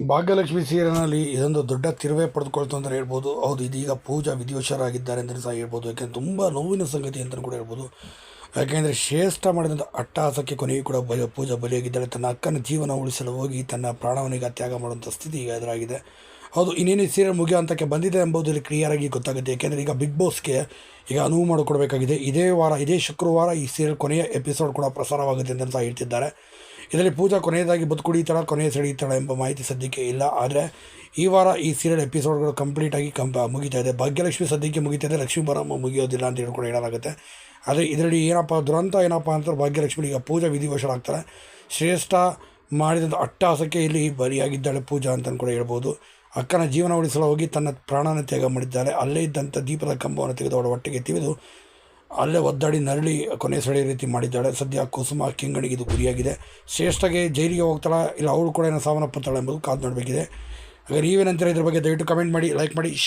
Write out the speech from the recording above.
ಭಾಗ್ಯಲಕ್ಷ್ಮಿ ಸೀರಿಯಲ್ನಲ್ಲಿ ಇದೊಂದು ದೊಡ್ಡ ತಿರುವೆ ಪಡೆದುಕೊಳ್ತು ಅಂತ ಹೇಳ್ಬೋದು. ಹೌದು, ಇದೀಗ ಪೂಜಾ ವಿಧಿವಶರಾಗಿದ್ದಾರೆ ಅಂತಲೂ ಸಹ ಹೇಳ್ಬೋದು. ಯಾಕೆಂದರೆ ತುಂಬ ನೋವಿನ ಸಂಗತಿ ಅಂತಲೂ ಕೂಡ ಹೇಳ್ಬೋದು. ಯಾಕೆಂದರೆ ಶ್ರೇಷ್ಠ ಮಾಡಿದಂಥ ಅಟ್ಟಹಾಸಕ್ಕೆ ಕೊನೆಯೂ ಕೂಡ ಬಲಿ ಪೂಜಾ ಬಲಿಯಾಗಿದ್ದಾಳೆ. ತನ್ನ ಅಕ್ಕನ ಜೀವನ ಉಳಿಸಲು ಹೋಗಿ ತನ್ನ ಪ್ರಾಣವನಿಗೆ ತ್ಯಾಗ ಮಾಡುವಂಥ ಸ್ಥಿತಿ ಈಗ ಎದುರಾಗಿದೆ. ಹೌದು, ಇನ್ನೇನು ಸೀರೆ ಸೀರಿಯಲ್ ಹಂತಕ್ಕೆ ಬಂದಿದೆ ಎಂಬುದು ಇಲ್ಲಿ ಕ್ಲಿಯರ್ ಆಗಿ ಗೊತ್ತಾಗುತ್ತೆ. ಯಾಕೆಂದರೆ ಈಗ ಬಿಗ್ ಬಾಸ್ಗೆ ಈಗ ಅನುವು ಮಾಡಿಕೊಡ್ಬೇಕಾಗಿದೆ. ಇದೇ ವಾರ, ಇದೇ ಶುಕ್ರವಾರ ಈ ಸೀರಿಯಲ್ ಕೊನೆಯ ಎಪಿಸೋಡ್ ಕೂಡ ಪ್ರಸಾರವಾಗುತ್ತೆ ಅಂತ ಹೇಳ್ತಿದ್ದಾರೆ. ಇದರಲ್ಲಿ ಪೂಜಾ ಕೊನೆಯದಾಗಿ ಬದುಕುಡಿತಾಳ ಕೊನೆಯ ಸೆಳೆಯುತ್ತಾಳ ಎಂಬ ಮಾಹಿತಿ ಸದ್ಯಕ್ಕೆ ಇಲ್ಲ. ಆದರೆ ಈ ವಾರ ಈ ಸೀರಿಯಲ್ ಎಪಿಸೋಡ್ಗಳು ಕಂಪ್ಲೀಟಾಗಿ ಕಂಪ ಮುಗಿತಾ ಇದೆ. ಭಾಗ್ಯಲಕ್ಷ್ಮಿ ಸದ್ಯಕ್ಕೆ ಮುಗಿತಾ ಇದೆ. ಲಕ್ಷ್ಮೀ ಬರಮ್ಮ ಮುಗಿಯೋದಿಲ್ಲ ಅಂತ ಹೇಳಿ ಕೂಡ ಹೇಳಲಾಗುತ್ತೆ. ಆದರೆ ಇದರಲ್ಲಿ ಏನಪ್ಪ, ದುರಂತ ಏನಪ್ಪ ಅಂತಾರೆ ಭಾಗ್ಯಲಕ್ಷ್ಮಿ ಈಗ ಪೂಜಾ ವಿಧಿವಶರಾಗ್ತಾರೆ. ಶ್ರೇಷ್ಠ ಮಾಡಿದಂಥ ಅಟ್ಟಹಾಸಕ್ಕೆ ಇಲ್ಲಿ ಬರಿಯಾಗಿದ್ದಾಳೆ ಪೂಜಾ ಅಂತ ಕೂಡ ಹೇಳ್ಬೋದು. ಅಕ್ಕನ ಜೀವನ ಉಳಿಸಲು ಹೋಗಿ ತನ್ನ ಪ್ರಾಣನ ತ್ಯಾಗ ಮಾಡಿದ್ದಾಳೆ. ಅಲ್ಲೇ ಇದ್ದಂಥ ದೀಪದ ಕಂಬವನ್ನು ತೆಗೆದು ಅವಳ ಒಟ್ಟಿಗೆ ತಿವಿದು ಅಲ್ಲೇ ಒದ್ದಾಡಿ ನರಳಿ ಕೊನೆ ಸೆಳೆಯ ರೀತಿ ಮಾಡಿದ್ದಾಳೆ. ಸದ್ಯ ಕುಸುಮ ಕಿಂಗಣಿಗೆ ಇದು ಗುರಿಯಾಗಿದೆ. ಶ್ರೇಷ್ಠಗೆ ಜೈಲಿಗೆ ಹೋಗ್ತಾಳೆ? ಇಲ್ಲ, ಅವಳು ಕೂಡ ಏನೋ ಸಾವನ್ನಪ್ಪುತ್ತಾಳೆ ಎಂಬುದು ಕಾದು ನೋಡಬೇಕಿದೆ. ಹಾಗೆ ನೀವೇನಂತೀರ ಇದ್ರ ಬಗ್ಗೆ ದಯವಿಟ್ಟು ಕಮೆಂಟ್ ಮಾಡಿ ಲೈಕ್ ಮಾಡಿ ಶೇರ್